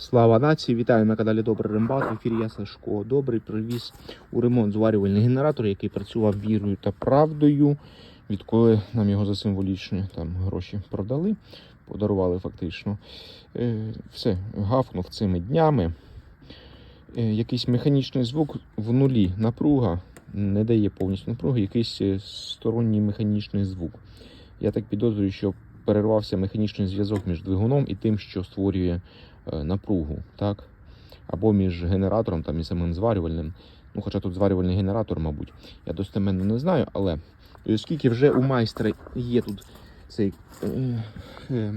Слава нації! Вітаю на каналі Добрий Рембат. В ефірі я Сашко. Добрий привіз у ремонт зварювальний генератор, який працював вірою та правдою. Відколи нам його за символічні там гроші продали, подарували фактично. Е, все, гавкнув цими днями. Е, якийсь механічний звук в нулі. Напруга не дає повністю напруги, якийсь е, сторонній механічний звук. Я так підозрюю, що перервався механічний зв'язок між двигуном і тим, що створює е, напругу, так? Або між генератором там, і самим зварювальним. Ну, хоча тут зварювальний генератор, мабуть, я достеменно не знаю, але оскільки вже у майстра є тут цей, е, е,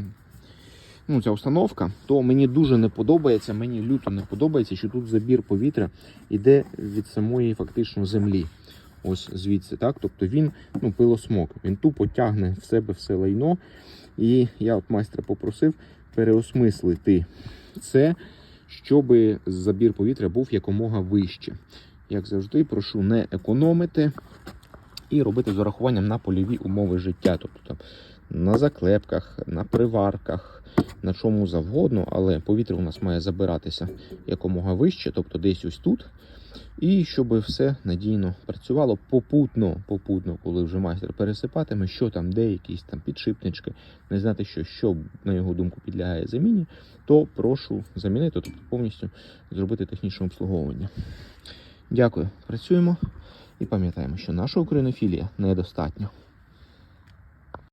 ну, ця установка, то мені дуже не подобається, мені люто не подобається, що тут забір повітря йде від самої фактично землі. Ось звідси, так? Тобто він ну, пилосмок, він тупо тягне в себе все лайно. І я от майстра попросив переосмислити це, щоб забір повітря був якомога вище. Як завжди, прошу не економити і робити з урахуванням на польові умови життя. Тобто там на заклепках, на приварках, на чому завгодно, але повітря у нас має забиратися якомога вище, тобто десь ось тут. І щоб все надійно працювало попутно, попутно, коли вже майстер пересипатиме, що там, де якісь там підшипнички, не знати, що, що на його думку підлягає заміні, то прошу замінити, тобто повністю зробити технічне обслуговування. Дякую, працюємо і пам'ятаємо, що наша українофілія недостатньо.